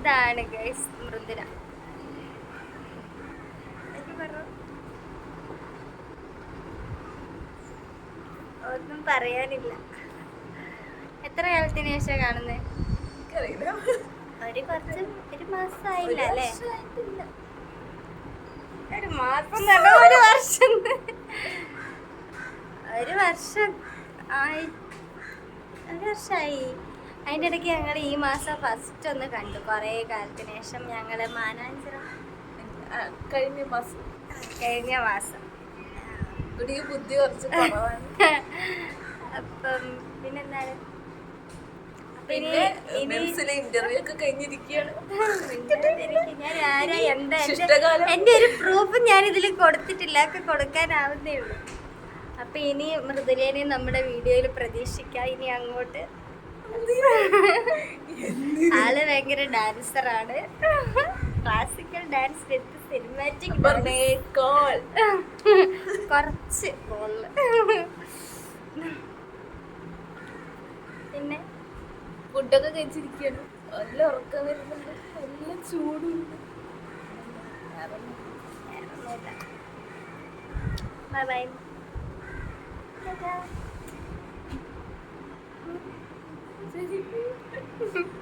ഇതാണ് ഗൈസ് മൃദുല. ഒന്നും പറയാനില്ല. എത്ര കാലത്തിന് ശേഷം കാണുന്നത് ഒരു കുറച്ച് ഒരു മാസമായില്ല അല്ലേ? ഒരു മാസം ഒരു വർഷം. ഒരു വർഷം. ആയി. ഒരു വർഷമായി അതിന്റെ ഇടയ്ക്ക് ഞങ്ങൾ ഈ മാസം ഫസ്റ്റ് ഒന്ന് കണ്ടു. കുറേ കാലത്തിന് ശേഷം ഞങ്ങൾ മാനാഞ്ചിറ കഴിഞ്ഞ മാസം. കഴിഞ്ഞ മാസം. ബുദ്ധി കുറച്ച് അപ്പം പിന്നെന്താണ്? എന്റെ- എന്റെ ഒരു പ്രൂഫ് ഞാൻ ഇതിൽ കൊടുത്തിട്ടില്ല. ഒക്കെ കൊടുക്കാനാവുന്നേ ഉള്ളൂ. അപ്പൊ ഇനി മൃദുലേനെ നമ്മുടെ വീഡിയോയിൽ പ്രതീക്ഷിക്കാം. ഇനി അങ്ങോട്ട് ആൾ ഭയങ്കര ഡാൻസർ ആണ്. ക്ലാസിക്കൽ ഡാൻസ് വിത്ത് സിനിമാറ്റിക് കുറച്ച് മോൾ പിന്നെ? ഫുഡൊക്കെ കഴിച്ചിരിക്കുകയാണ്. നല്ല ഉറക്കം വരുന്നുണ്ട്. നല്ല ചൂടുണ്ട്. Bye bye